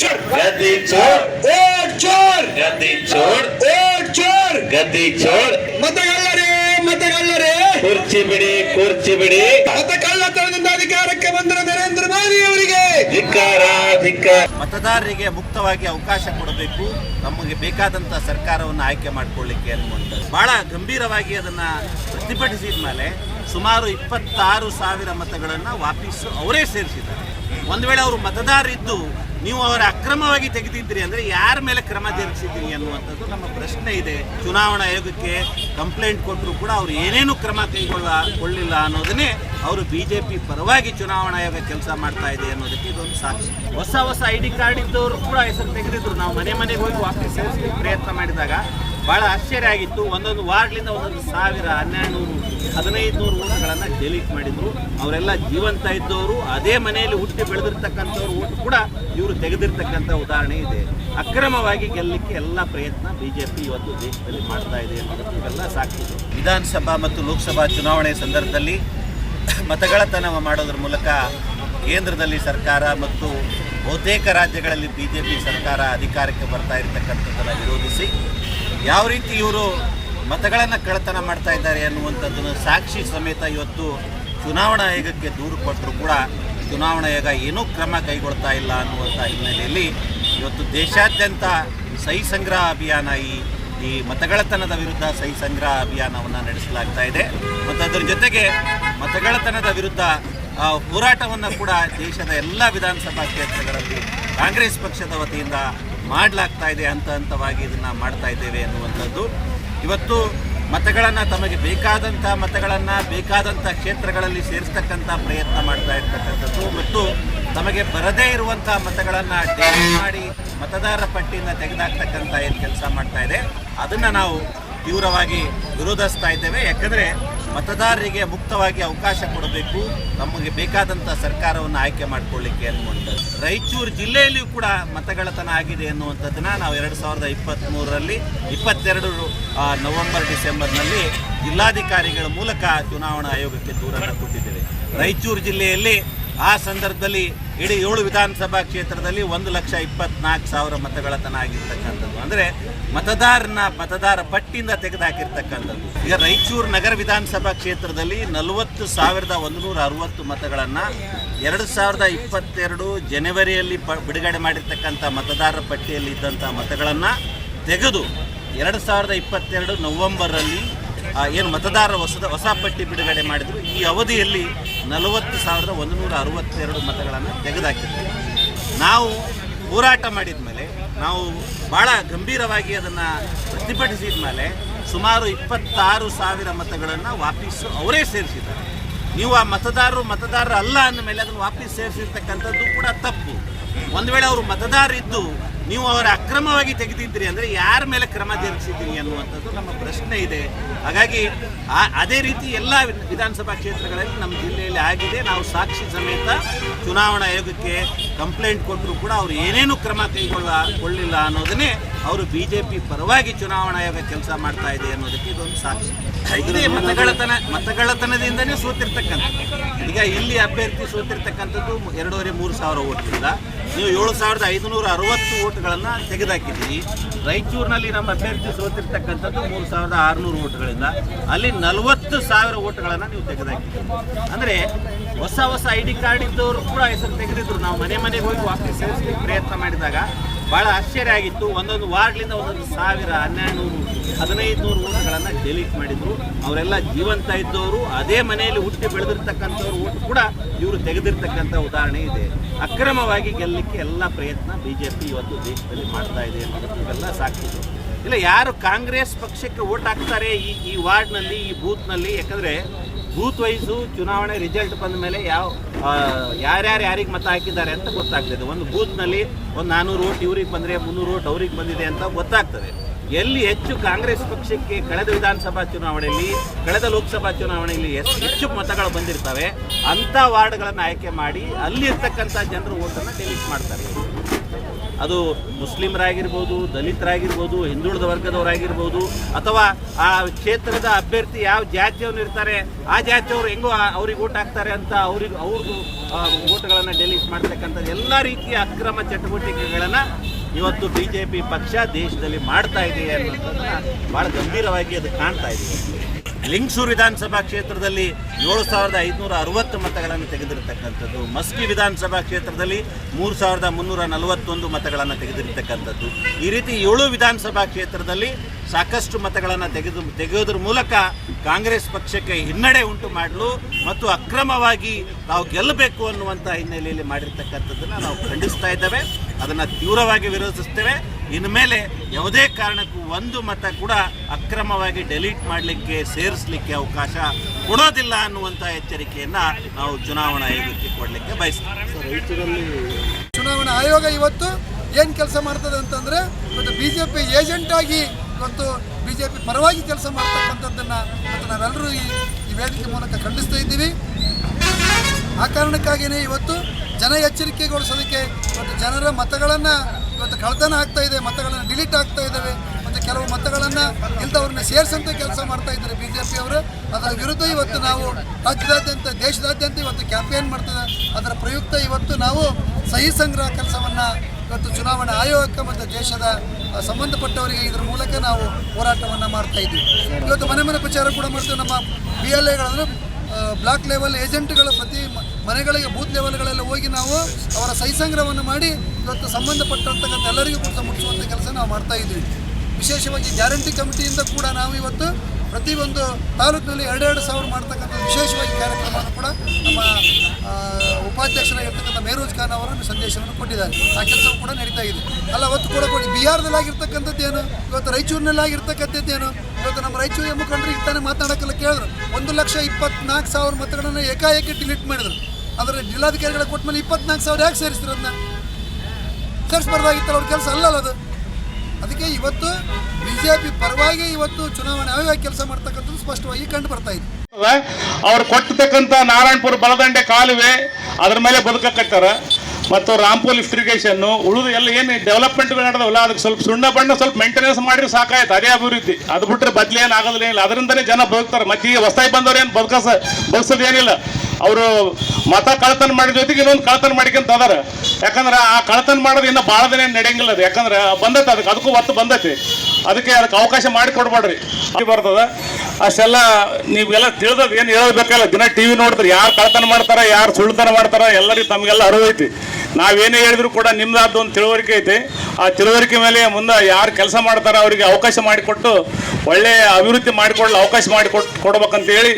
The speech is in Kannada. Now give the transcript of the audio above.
चोर गद्दी छोड़ वोट चोर गद्दी छोड़ वोट चोर ಗದ್ದಿ ಚೋಡ್ ಮತಗಳ್ಳರೇ ಮತಗಳ್ಳರೇ ಕುರ್ಚಿ ಬಿಡಿ ಕುರ್ಚಿ ಬಿಡಿ ಮತ ಕಳ್ಳತನದಿಂದ ಅಧಿಕಾರಕ್ಕೆ ಬಂದ ನರೇಂದ್ರ ಮೋದಿ ಅವರಿಗೆ. ಮತದಾರರಿಗೆ ಮುಕ್ತವಾಗಿ ಅವಕಾಶ ಕೊಡಬೇಕು. ನಮಗೆ ಬೇಕಾದಂತ ಸರ್ಕಾರವನ್ನು ಆಯ್ಕೆ ಮಾಡಿಕೊಳ್ಳಿಕ್ಕೆ ಅನ್ನುವಂಥದ್ದು ಬಹಳ ಗಂಭೀರವಾಗಿ ಅದನ್ನ ಪ್ರತಿಭಟಿಸಿದ ಮೇಲೆ ಸುಮಾರು ಇಪ್ಪತ್ತಾರು ಸಾವಿರ ಮತಗಳನ್ನು ವಾಪಸ್ ಅವರೇ ಸೇರಿಸಿದ್ದಾರೆ. ಒಂದು ವೇಳೆ ಅವರು ಮತದಾರರಿದ್ದು ನೀವು ಅವರ ಅಕ್ರಮವಾಗಿ ತೆಗೆದಿದ್ರಿ ಅಂದ್ರೆ ಯಾರ ಮೇಲೆ ಕ್ರಮ ಜರುಗಿಸಿದ್ದೀರಿ ಅನ್ನುವಂಥದ್ದು ನಮ್ಮ ಪ್ರಶ್ನೆ ಇದೆ. ಚುನಾವಣಾ ಆಯೋಗಕ್ಕೆ ಕಂಪ್ಲೇಂಟ್ ಕೊಟ್ಟರು ಕೂಡ ಅವರು ಏನೇನು ಕ್ರಮ ಕೈಗೊಳ್ಳ ಕೊಳ್ಳಿಲ್ಲ ಅನ್ನೋದನ್ನೇ ಅವರು ಬಿ ಜೆ ಪಿ ಪರವಾಗಿ ಚುನಾವಣಾ ಆಯೋಗ ಕೆಲಸ ಮಾಡ್ತಾ ಇದೆ ಅನ್ನೋದಕ್ಕೆ ಇದೊಂದು ಸಾಕ್ಷಿ. ಹೊಸ ಹೊಸ ಐ ಡಿ ಕಾರ್ಡ್ ಇದ್ದವರು ಕೂಡ ಹೆಸರು ತೆಗೆದಿದ್ರು. ನಾವು ಮನೆ ಮನೆಗೆ ಹೋಗಿ ವಾಪಸ್ ಸೇರಿಸಲಿಕ್ಕೆ ಪ್ರಯತ್ನ ಮಾಡಿದಾಗ ಬಹಳ ಆಶ್ಚರ್ಯ ಆಗಿತ್ತು. ಒಂದೊಂದು ವಾರ್ಡ್ಲಿಂದ ಒಂದೊಂದು ಸಾವಿರ ಹನ್ನೆರಡು ನೂರು ಹದಿನೈದು ನೂರು ಓಟ್ಗಳನ್ನು ಡಿಲೀಟ್ ಮಾಡಿದ್ರು. ಅವರೆಲ್ಲ ಜೀವಂತ ಇದ್ದವರು, ಅದೇ ಮನೆಯಲ್ಲಿ ಹುಟ್ಟಿ ಬೆಳೆದಿರ್ತಕ್ಕಂಥವ್ರು ಊಟ ಕೂಡ ಇವರು ತೆಗೆದಿರ್ತಕ್ಕಂಥ ಉದಾಹರಣೆ ಇದೆ. ಅಕ್ರಮವಾಗಿ ಗೆಲ್ಲಲಿಕ್ಕೆ ಎಲ್ಲ ಪ್ರಯತ್ನ ಬಿಜೆಪಿ ಇವತ್ತು ದೇಶದಲ್ಲಿ ಮಾಡ್ತಾ ಇದೆ ಅನ್ನೋದಕ್ಕೆ ಇವೆಲ್ಲ ಸಾಕ್ಷಿಗಳು ವಿಧಾನಸಭಾ ಮತ್ತು ಲೋಕಸಭಾ ಚುನಾವಣೆ ಸಂದರ್ಭದಲ್ಲಿ ಮತಗಳತನ ಮಾಡೋದ್ರ ಮೂಲಕ ಕೇಂದ್ರದಲ್ಲಿ ಸರ್ಕಾರ ಮತ್ತು ಬಹುತೇಕ ರಾಜ್ಯಗಳಲ್ಲಿ ಬಿ ಜೆ ಪಿ ಸರ್ಕಾರ ಅಧಿಕಾರಕ್ಕೆ ಬರ್ತಾ ಇರತಕ್ಕಂಥದ್ದನ್ನು ವಿರೋಧಿಸಿ ಯಾವ ರೀತಿ ಇವರು ಮತಗಳನ್ನು ಕಳ್ಳತನ ಮಾಡ್ತಾ ಇದ್ದಾರೆ ಅನ್ನುವಂಥದ್ದನ್ನು ಸಾಕ್ಷಿ ಸಮೇತ ಇವತ್ತು ಚುನಾವಣಾ ಆಯೋಗಕ್ಕೆ ದೂರು ಕೊಟ್ಟರು ಕೂಡ ಚುನಾವಣಾ ಆಯೋಗ ಏನೂ ಕ್ರಮ ಕೈಗೊಳ್ತಾ ಇಲ್ಲ ಅನ್ನುವಂಥ ಹಿನ್ನೆಲೆಯಲ್ಲಿ ಇವತ್ತು ದೇಶಾದ್ಯಂತ ಸಹಿ ಸಂಗ್ರಹ ಅಭಿಯಾನ ಈ ಈ ಮತಗಳತನದ ವಿರುದ್ಧ ಸಹಿ ಸಂಗ್ರಹ ಅಭಿಯಾನವನ್ನು ನಡೆಸಲಾಗ್ತಾ ಇದೆ. ಮತ್ತು ಅದರ ಜೊತೆಗೆ ಮತಗಳತನದ ವಿರುದ್ಧ ಹೋರಾಟವನ್ನು ಕೂಡ ದೇಶದ ಎಲ್ಲ ವಿಧಾನಸಭಾ ಕ್ಷೇತ್ರಗಳಲ್ಲಿ ಕಾಂಗ್ರೆಸ್ ಪಕ್ಷದ ವತಿಯಿಂದ ಮಾಡಲಾಗ್ತಾ ಇದೆ ಹಂತ ಹಂತವಾಗಿ ಇದನ್ನು ಮಾಡ್ತಾ ಇದ್ದೇವೆ ಅನ್ನುವಂಥದ್ದು. ಇವತ್ತು ಮತಗಳನ್ನು ತಮಗೆ ಬೇಕಾದಂಥ ಮತಗಳನ್ನು ಬೇಕಾದಂಥ ಕ್ಷೇತ್ರಗಳಲ್ಲಿ ಸೇರಿಸ್ತಕ್ಕಂಥ ಪ್ರಯತ್ನ ಮಾಡ್ತಾ ಇರ್ತಕ್ಕಂಥದ್ದು. ಮತ್ತು ತಮಗೆ ಬರದೇ ಇರುವಂಥ ಮತಗಳನ್ನು ಡೇಟ್ ಮಾಡಿ ಮತದಾರರ ಪಟ್ಟಿಯಿಂದ ತೆಗೆದಾಕ್ತಕ್ಕಂಥ ಏನು ಕೆಲಸ ಮಾಡ್ತಾ ಇದೆ, ಅದನ್ನು ನಾವು ತೀವ್ರವಾಗಿ ವಿರೋಧಿಸ್ತಾ ಇದ್ದೇವೆ. ಯಾಕಂದರೆ ಮತದಾರರಿಗೆ ಮುಕ್ತವಾಗಿ ಅವಕಾಶ ಕೊಡಬೇಕು, ನಮಗೆ ಬೇಕಾದಂಥ ಸರ್ಕಾರವನ್ನು ಆಯ್ಕೆ ಮಾಡಿಕೊಳ್ಳಿಕ್ಕೆ ಅನ್ನುವಂಥದ್ದು. ರಾಯಚೂರು ಜಿಲ್ಲೆಯಲ್ಲಿಯೂ ಕೂಡ ಮತಗಳತನ ಆಗಿದೆ ಅನ್ನುವಂಥದ್ದನ್ನ ನಾವು ಎರಡು ಸಾವಿರದ ಇಪ್ಪತ್ತ್ಮೂರರಲ್ಲಿ ಇಪ್ಪತ್ತೆರಡು ನವೆಂಬರ್, ಡಿಸೆಂಬರ್ನಲ್ಲಿ ಜಿಲ್ಲಾಧಿಕಾರಿಗಳ ಮೂಲಕ ಚುನಾವಣಾ ಆಯೋಗಕ್ಕೆ ದೂರನ್ನು ಕೊಟ್ಟಿದ್ದೇವೆ. ರಾಯಚೂರು ಜಿಲ್ಲೆಯಲ್ಲಿ ಆ ಸಂದರ್ಭದಲ್ಲಿ ಇಡೀ ಏಳು ವಿಧಾನಸಭಾ ಕ್ಷೇತ್ರದಲ್ಲಿ ಒಂದು ಲಕ್ಷ ಇಪ್ಪತ್ನಾಲ್ಕು ಸಾವಿರ ಮತಗಳತನ ಆಗಿರ್ತಕ್ಕಂಥದ್ದು. ಅಂದರೆ ಮತದಾರನ ಮತದಾರ ಪಟ್ಟಿಯಿಂದ ತೆಗೆದುಹಾಕಿರ್ತಕ್ಕಂಥದ್ದು. ಈಗ ರಾಯಚೂರು ನಗರ ವಿಧಾನಸಭಾ ಕ್ಷೇತ್ರದಲ್ಲಿ ನಲವತ್ತು ಸಾವಿರದ ಒಂದುನೂರ ಅರವತ್ತು ಮತಗಳನ್ನು ಎರಡು ಸಾವಿರದ ಇಪ್ಪತ್ತೆರಡು ಜನವರಿಯಲ್ಲಿ ಪ, ಬಿಡುಗಡೆ ಮಾಡಿರ್ತಕ್ಕಂಥ ಮತದಾರರ ಪಟ್ಟಿಯಲ್ಲಿ ಇದ್ದಂಥ ಮತಗಳನ್ನು ತೆಗೆದು ಎರಡು ಸಾವಿರದ ಇಪ್ಪತ್ತೆರಡು ನವೆಂಬರಲ್ಲಿ ಏನು ಮತದಾರರ ಹೊಸದ ಹೊಸ ಪಟ್ಟಿ ಬಿಡುಗಡೆ ಮಾಡಿದ್ರು. ಈ ಅವಧಿಯಲ್ಲಿ ನಲವತ್ತು ಸಾವಿರದ ಒಂದು ನೂರ ಅರವತ್ತೆರಡು ಮತಗಳನ್ನು ತೆಗೆದುಹಾಕಿದ್ರು ನಾವು ಹೋರಾಟ ಮಾಡಿದ ಮೇಲೆ ನಾವು ಭಾಳ ಗಂಭೀರವಾಗಿ ಅದನ್ನು ಪ್ರತಿಭಟಿಸಿದ ಮೇಲೆ ಸುಮಾರು ಇಪ್ಪತ್ತಾರು ಸಾವಿರ ಮತಗಳನ್ನು ವಾಪಸ್ ಅವರೇ ಸೇರಿಸಿದ್ದಾರೆ. ನೀವು ಆ ಮತದಾರರು ಮತದಾರರು ಅಲ್ಲ ಅಂದಮೇಲೆ ಅದನ್ನು ವಾಪಸ್ ಸೇರಿಸಿರ್ತಕ್ಕಂಥದ್ದು ಕೂಡ ತಪ್ಪು. ಒಂದು ವೇಳೆ ಅವರು ಮತದಾರರಿದ್ದು ನೀವು ಅವರ ಅಕ್ರಮವಾಗಿ ತೆಗೆದಿದ್ದೀರಿ ಅಂದರೆ ಯಾರ ಮೇಲೆ ಕ್ರಮ ಜರುಗಿಸಿದ್ದೀರಿ ಅನ್ನುವಂಥದ್ದು ನಮ್ಮ ಪ್ರಶ್ನೆ ಇದೆ. ಹಾಗಾಗಿ ಅದೇ ರೀತಿ ಎಲ್ಲ ವಿಧಾನಸಭಾ ಕ್ಷೇತ್ರಗಳಲ್ಲಿ ನಮ್ಮ ಜಿಲ್ಲೆಯಲ್ಲಿ ಆಗಿದೆ. ನಾವು ಸಾಕ್ಷಿ ಸಮೇತ ಚುನಾವಣಾ ಆಯೋಗಕ್ಕೆ ಕಂಪ್ಲೇಂಟ್ ಕೊಟ್ಟರು ಕೂಡ ಅವರು ಏನೇನು ಕ್ರಮ ಕೈಗೊಳ್ಳ ಕೊಳ್ಳಿಲ್ಲ ಅನ್ನೋದನ್ನೇ ಅವರು ಬಿ ಜೆ ಪಿ ಪರವಾಗಿ ಚುನಾವಣಾ ಆಯೋಗ ಕೆಲಸ ಮಾಡ್ತಾ ಇದೆ ಅನ್ನೋದಕ್ಕೆ ಇದೊಂದು ಸಾಕ್ಷಿ. ಇದೇ ಮತಗಳತನ ಮತಗಳತನದಿಂದನೇ ಸೋತಿರ್ತಕ್ಕಂಥದ್ದು. ಈಗ ಇಲ್ಲಿ ಅಭ್ಯರ್ಥಿ ಸೋತಿರ್ತಕ್ಕಂಥದ್ದು ಎರಡೂವರೆ ಮೂರು ಸಾವಿರ ಓಟ್ಗಳಿಂದ ನೀವು ಏಳು ಸಾವಿರದ ಐದುನೂರ ಅರವತ್ತು ಓಟ್ಗಳನ್ನು ತೆಗೆದುಹಾಕಿದ್ದೀರಿ ರಾಯಚೂರಿನಲ್ಲಿ ನಮ್ಮ ಅಭ್ಯರ್ಥಿ ಸೋತಿರ್ತಕ್ಕಂಥದ್ದು ಮೂರು ಸಾವಿರದ ಆರುನೂರು ಓಟ್ಗಳಿಂದ. ಅಲ್ಲಿ ನಲವತ್ತು ಸಾವಿರ ಓಟ್ಗಳನ್ನು ನೀವು ತೆಗೆದುಹಾಕಿದ್ದೀರಿ ಅಂದರೆ ಹೊಸ ಹೊಸ ಐ ಡಿ ಕಾರ್ಡ್ ಇದ್ದವರು ಕೂಡ ಹೆಸರು ತೆಗೆದಿದ್ರು. ನಾವು ಮನೆ ಮನೆಗೆ ಹೋಗಿ ವಾಪಸ್ ಸೇರಿಸಲಿಕ್ಕೆ ಪ್ರಯತ್ನ ಮಾಡಿದಾಗ ಭಾಳ ಆಶ್ಚರ್ಯ ಆಗಿತ್ತು. ಒಂದೊಂದು ವಾರ್ಡ್ಲಿಂದ ಒಂದೊಂದು ಸಾವಿರ ಹನ್ನೆರಡು ನೂರು, ಹದಿನೈದು ನೂರು ಓಟ್ಗಳನ್ನು ಡಿಲೀಟ್ ಮಾಡಿದ್ರು. ಅವರೆಲ್ಲ ಜೀವಂತ ಇದ್ದವರು, ಅದೇ ಮನೆಯಲ್ಲಿ ಹುಟ್ಟಿ ಬೆಳೆದಿರ್ತಕ್ಕಂಥವ್ರು ಓಟ್ ಕೂಡ ಇವರು ತೆಗೆದಿರ್ತಕ್ಕಂಥ ಉದಾಹರಣೆ ಇದೆ. ಅಕ್ರಮವಾಗಿ ಗೆಲ್ಲಲಿಕ್ಕೆ ಎಲ್ಲ ಪ್ರಯತ್ನ ಬಿ ಜೆ ಪಿ ಇವತ್ತು ದೇಶದಲ್ಲಿ ಮಾಡ್ತಾ ಇದೆ ಅನ್ನೋದಕ್ಕೆ ಇವೆಲ್ಲ ಸಾಕ್ಷಿಗಳು ಇಲ್ಲ, ಯಾರು ಕಾಂಗ್ರೆಸ್ ಪಕ್ಷಕ್ಕೆ ಓಟ್ ಹಾಕ್ತಾರೆ ಈ ಈ ವಾರ್ಡ್ನಲ್ಲಿ, ಈ ಬೂತ್ನಲ್ಲಿ? ಯಾಕಂದರೆ ಬೂತ್ ವೈಸು ಚುನಾವಣೆ ರಿಸಲ್ಟ್ ಬಂದ ಮೇಲೆ ಯಾವ ಯಾರ್ಯಾರು ಯಾರಿಗೆ ಮತ ಹಾಕಿದ್ದಾರೆ ಅಂತ ಗೊತ್ತಾಗ್ತದೆ. ಒಂದು ಬೂತ್ನಲ್ಲಿ ಒಂದು ನಾನ್ನೂರು ಓಟ್ ಇವ್ರಿಗೆ ಬಂದರೆ ಮುನ್ನೂರು ಓಟ್ ಅವ್ರಿಗೆ ಬಂದಿದೆ ಅಂತ ಗೊತ್ತಾಗ್ತದೆ. ಎಲ್ಲಿ ಹೆಚ್ಚು ಕಾಂಗ್ರೆಸ್ ಪಕ್ಷಕ್ಕೆ ಕಳೆದ ವಿಧಾನಸಭಾ ಚುನಾವಣೆಯಲ್ಲಿ, ಕಳೆದ ಲೋಕಸಭಾ ಚುನಾವಣೆಯಲ್ಲಿ ಎಷ್ಟು ಹೆಚ್ಚು ಮತಗಳು ಬಂದಿರ್ತವೆ. ಅಂಥ ವಾರ್ಡ್ಗಳನ್ನು ಆಯ್ಕೆ ಮಾಡಿ ಅಲ್ಲಿರ್ತಕ್ಕಂಥ ಜನರು ಓಟನ್ನು ಡಿಲೀಟ್ ಮಾಡ್ತಾರೆ. ಅದು ಮುಸ್ಲಿಮರಾಗಿರ್ಬೋದು, ದಲಿತರಾಗಿರ್ಬೋದು, ಹಿಂದುಳಿದ ವರ್ಗದವರಾಗಿರ್ಬೋದು, ಅಥವಾ ಆ ಕ್ಷೇತ್ರದ ಅಭ್ಯರ್ಥಿ ಯಾವ ಜಾತಿಯವ್ರು ಇರ್ತಾರೆ, ಆ ಜಾತಿಯವರು ಹೆಂಗೋ ಅವ್ರಿಗೆ ಓಟ್ ಹಾಕ್ತಾರೆ ಅಂತ ಅವ್ರಿಗೆ ಅವ್ರದ್ದು ಓಟ್ಗಳನ್ನು ಡೆಲೀಟ್ ಮಾಡ್ತಕ್ಕಂಥದ್ದು ಎಲ್ಲ ರೀತಿಯ ಅಕ್ರಮ ಚಟುವಟಿಕೆಗಳನ್ನು ಇವತ್ತು ಬಿ ಜೆ ಪಿ ಪಕ್ಷ ದೇಶದಲ್ಲಿ ಮಾಡ್ತಾ ಇದೆ ಅನ್ನೋದನ್ನು ಭಾಳ ಗಂಭೀರವಾಗಿ ಅದು ಕಾಣ್ತಾ ಇದೆ. ಲಿಂಗಸೂರು ವಿಧಾನಸಭಾ ಕ್ಷೇತ್ರದಲ್ಲಿ ಏಳು ಸಾವಿರದ ಐದುನೂರ ಅರವತ್ತು ಮತಗಳನ್ನು ತೆಗೆದಿರತಕ್ಕಂಥದ್ದು. ಮಸ್ಕಿ ವಿಧಾನಸಭಾ ಕ್ಷೇತ್ರದಲ್ಲಿ ಮೂರು ಸಾವಿರದ ಮುನ್ನೂರ ನಲವತ್ತೊಂದು ಮತಗಳನ್ನು ತೆಗೆದಿರತಕ್ಕಂಥದ್ದು. ಈ ರೀತಿ ಏಳು ವಿಧಾನಸಭಾ ಕ್ಷೇತ್ರದಲ್ಲಿ ಸಾಕಷ್ಟು ಮತಗಳನ್ನು ತೆಗೆದು ತೆಗೆಯೋದ್ರ ಮೂಲಕ ಕಾಂಗ್ರೆಸ್ ಪಕ್ಷಕ್ಕೆ ಹಿನ್ನಡೆ ಉಂಟು ಮಾಡಲು ಮತ್ತು ಅಕ್ರಮವಾಗಿ ನಾವು ಗೆಲ್ಲಬೇಕು ಅನ್ನುವಂಥ ಹಿನ್ನೆಲೆಯಲ್ಲಿ ಮಾಡಿರ್ತಕ್ಕಂಥದ್ದನ್ನು ನಾವು ಖಂಡಿಸ್ತಾ ಇದ್ದೇವೆ. ಅದನ್ನು ತೀವ್ರವಾಗಿ ವಿರೋಧಿಸ್ತೇವೆ. ಇನ್ಮೇಲೆ ಯಾವುದೇ ಕಾರಣಕ್ಕೂ ಒಂದು ಮತ ಕೂಡ ಅಕ್ರಮವಾಗಿ ಡೆಲೀಟ್ ಮಾಡಲಿಕ್ಕೆ, ಸೇರಿಸಲಿಕ್ಕೆ ಅವಕಾಶ ಕೊಡೋದಿಲ್ಲ ಅನ್ನುವಂಥ ಎಚ್ಚರಿಕೆಯನ್ನು ನಾವು ಚುನಾವಣಾ ಆಯೋಗಕ್ಕೆ ಕೊಡಲಿಕ್ಕೆ ಬಯಸ್ತೀವಿ. ಚುನಾವಣಾ ಆಯೋಗ ಇವತ್ತು ಏನು ಕೆಲಸ ಮಾಡ್ತದೆ ಅಂತಂದರೆ, ಇವತ್ತು ಬಿ ಜೆ ಪಿ ಏಜೆಂಟ್ ಆಗಿ ಇವತ್ತು ಬಿ ಜೆ ಪಿ ಪರವಾಗಿ ಕೆಲಸ ಮಾಡ್ತಕ್ಕಂಥದ್ದನ್ನು ಇವತ್ತು ನಾವೆಲ್ಲರೂ ಈ ಈ ವೇದಿಕೆ ಮೂಲಕ ಖಂಡಿಸ್ತಾ ಇದ್ದೀವಿ. ಆ ಕಾರಣಕ್ಕಾಗಿಯೇ ಇವತ್ತು ಜನ ಎಚ್ಚರಿಕೆಗೊಳಿಸೋದಕ್ಕೆ ಮತ್ತು ಜನರ ಮತಗಳನ್ನು ಇವತ್ತು ಕಳ್ತನ ಆಗ್ತಾ ಇದೆ, ಮತಗಳನ್ನು ಡಿಲೀಟ್ ಆಗ್ತಾ ಇದ್ದಾವೆ ಮತ್ತು ಕೆಲವು ಮತಗಳನ್ನು ಇಲ್ದವ್ರನ್ನ ಸೇರಿಸಂತ ಕೆಲಸ ಮಾಡ್ತಾ ಇದ್ದಾರೆ ಬಿ ಜೆ ಪಿಯವರು ಅದರ ವಿರುದ್ಧ ಇವತ್ತು ನಾವು ರಾಜ್ಯದಾದ್ಯಂತ, ದೇಶದಾದ್ಯಂತ ಇವತ್ತು ಕ್ಯಾಂಪೇನ್ ಮಾಡ್ತದೆ. ಅದರ ಪ್ರಯುಕ್ತ ಇವತ್ತು ನಾವು ಸಹಿ ಸಂಗ್ರಹ ಕೆಲಸವನ್ನು ಇವತ್ತು ಚುನಾವಣಾ ಆಯೋಗಕ್ಕೆ ಮತ್ತು ದೇಶದ ಸಂಬಂಧಪಟ್ಟವರಿಗೆ ಇದರ ಮೂಲಕ ನಾವು ಹೋರಾಟವನ್ನು ಮಾಡ್ತಾ ಇದ್ದೀವಿ. ಇವತ್ತು ಮನೆ ಮನೆ ಪ್ರಚಾರ ಕೂಡ ಮಾಡ್ತೀವಿ. ನಮ್ಮ ಬಿ ಎಲ್ ಎಗಳಂದ್ರೆ ಬ್ಲಾಕ್ ಲೆವೆಲ್ ಏಜೆಂಟ್ಗಳ ಪ್ರತಿ ಮನೆಗಳಿಗೆ ಬೂತ್ ಲೆವೆಲ್ಗಳೆಲ್ಲ ಹೋಗಿ ನಾವು ಅವರ ಸೈ ಸಂಗ್ರಹವನ್ನು ಮಾಡಿ ಇವತ್ತು ಸಂಬಂಧಪಟ್ಟಂತಕ್ಕಂಥ ಎಲ್ಲರಿಗೂ ಕೂಡ ಮುಟ್ಟಿಸುವಂಥ ಕೆಲಸ ನಾವು ಮಾಡ್ತಾ ಇದ್ದೀವಿ. ವಿಶೇಷವಾಗಿ ಗ್ಯಾರಂಟಿ ಕಮಿಟಿಯಿಂದ ಕೂಡ ನಾವು ಇವತ್ತು ಪ್ರತಿಯೊಂದು ತಾಲೂಕಿನಲ್ಲಿ ಎರಡೆರಡು ಸಾವಿರ ಮಾಡ್ತಕ್ಕಂಥ ವಿಶೇಷವಾಗಿ ಕಾರ್ಯಕ್ರಮವನ್ನು ಕೂಡ ನಮ್ಮ ಉಪಾಧ್ಯಕ್ಷರಾಗಿರ್ತಕ್ಕಂಥ ಮೇರೋಜ್ ಖಾನ್ ಅವರನ್ನು ಸಂದೇಶವನ್ನು ಕೊಟ್ಟಿದ್ದಾರೆ. ಆ ಕೆಲಸವೂ ಕೂಡ ನಡೀತಾ ಇದೆ. ಅಲ್ಲ, ಅವತ್ತು ಕೂಡ ಕೊಡಿ. ಬಿಹಾರದಲ್ಲಿ ಆಗಿರ್ತಕ್ಕಂಥದ್ದು ಏನು? ಇವತ್ತು ರಾಯಚೂರಿನಲ್ಲಿ ಆಗಿರ್ತಕ್ಕಂಥದ್ದು ಏನು? ಇವತ್ತು ನಮ್ಮ ರಾಯಚೂರಿನ ಮುಖಂಡರಿಗೆ ತಾನೇ ಮಾತಾಡೋಕ್ಕೆಲ್ಲ ಕೇಳಿದ್ರು. ಒಂದು ಲಕ್ಷ ಇಪ್ಪತ್ನಾಲ್ಕು ಸಾವಿರ ಮತಗಳನ್ನು ಏಕಾಏಕಿ ಡಿಲೀಟ್ ಮಾಡಿದ್ರು. ಆದರೆ ಜಿಲ್ಲಾಧಿಕಾರಿಗಳ ಕೊಟ್ಟ ಮೇಲೆ ಇಪ್ಪತ್ನಾಲ್ಕು ಸಾವಿರ ಯಾಕೆ ಸೇರಿಸ್ತಾರೆ ಅದನ್ನ? ಸೇರಿಸ್ಬಾರ್ದಾಗಿತ್ತಲ್ಲ, ಅವ್ರ ಕೆಲಸ ಅಲ್ಲ ಅದು. ಅದಕ್ಕೆ ಇವತ್ತು ಬಿ ಜೆ ಪಿ ಪರವಾಗಿ ಇವತ್ತು ಚುನಾವಣೆ ಆಯೋಗ ಕೆಲಸ ಮಾಡ್ತಕ್ಕಂಥದ್ದು ಸ್ಪಷ್ಟವಾಗಿ ಕಂಡು ಬರ್ತಾ ಇದೆ. ಅವ್ರು ಕೊಟ್ಟತಕ್ಕಂಥ ನಾರಾಯಣಪುರ ಬಲದಂಡೆ ಕಾಲುವೆ ಅದ್ರ ಮೇಲೆ ಬದುಕಕ್ಕತ್ತಾರ ಮತ್ತು ರಾಮ್ಪುಲ್ ಇರಿಗೇಷನ್ ಉಳಿದು ಎಲ್ಲ ಏನು ಡೆವಲಪ್ಮೆಂಟ್ಗಳು ನಡೆದವಲ್ಲ, ಅದಕ್ಕೆ ಸ್ವಲ್ಪ ಸುಣ್ಣ ಬಣ್ಣ ಸ್ವಲ್ಪ ಮೇಂಟೆನೆನ್ಸ್ ಮಾಡಿದ್ರೆ ಸಾಕಾಯ್ತು, ಅದೇ ಅಭಿವೃದ್ಧಿ. ಅದು ಬಿಟ್ಟರೆ ಬದಲೇನು ಆಗೋದಿಲ್ಲ ಅದರಿಂದನೇ ಜನ ಬದುಕ್ತಾರೆ. ಮತ್ತೆ ಈಗ ಹೊಸದಾಗಿ ಬಂದವ್ರು ಏನು ಬದುಕಸ ಬದುಕೋದೇನಿಲ್ಲ ಏನಿಲ್ಲ. ಅವರು ಮತ ಕಳತನ ಮಾಡಿದ ಜೊತೆಗೆ ಇನ್ನೊಂದು ಕಳತನ ಮಾಡಿಕೊಂತ ಅದಾರ. ಯಾಕಂದ್ರೆ ಆ ಕಳತನ ಮಾಡೋದು ಇನ್ನೂ ಭಾಳ ದಿನ ನಡೆಯಂಗಿಲ್ಲ ಅದು. ಯಾಕಂದ್ರೆ ಬಂದೈತೆ ಅದಕ್ಕೆ, ಅದಕ್ಕೂ ಒತ್ತು ಬಂದೈತಿ. ಅದಕ್ಕೆ ಅದಕ್ಕೆ ಅವಕಾಶ ಮಾಡಿ ಕೊಡ್ಬೇಡ್ರಿ. ಅಲ್ಲಿ ಬರ್ತದ. ಅಷ್ಟೆಲ್ಲ ನೀವೆಲ್ಲ ತಿಳಿದದ ಏನು ಹೇಳಬೇಕಲ್ಲ. ದಿನ ಟಿ ವಿ ನೋಡಿದ್ರೆ ಯಾರು ಕಳತನ ಮಾಡ್ತಾರೆ, ಯಾರು ಸುಳ್ತನ ಮಾಡ್ತಾರೆ, ಎಲ್ಲರಿಗೂ ತಮಗೆಲ್ಲ ಅರಿವು ಐತಿ. ನಾವೇನೇ ಹೇಳಿದ್ರು ಕೂಡ ನಿಮ್ದಾದ ಒಂದು ತಿಳುವಳಿಕೆ ಐತಿ. ಆ ತಿಳುವಳಿಕೆ ಮೇಲೆ ಮುಂದೆ ಯಾರು ಕೆಲಸ ಮಾಡ್ತಾರ, ಅವರಿಗೆ ಅವಕಾಶ ಮಾಡಿಕೊಟ್ಟು ಒಳ್ಳೆಯ ಅಭಿವೃದ್ಧಿ ಮಾಡಿಕೊಳ್ಳಲು ಅವಕಾಶ ಮಾಡಿಕೊಟ್ಟು ಕೊಡ್ಬೇಕಂತ ಹೇಳಿ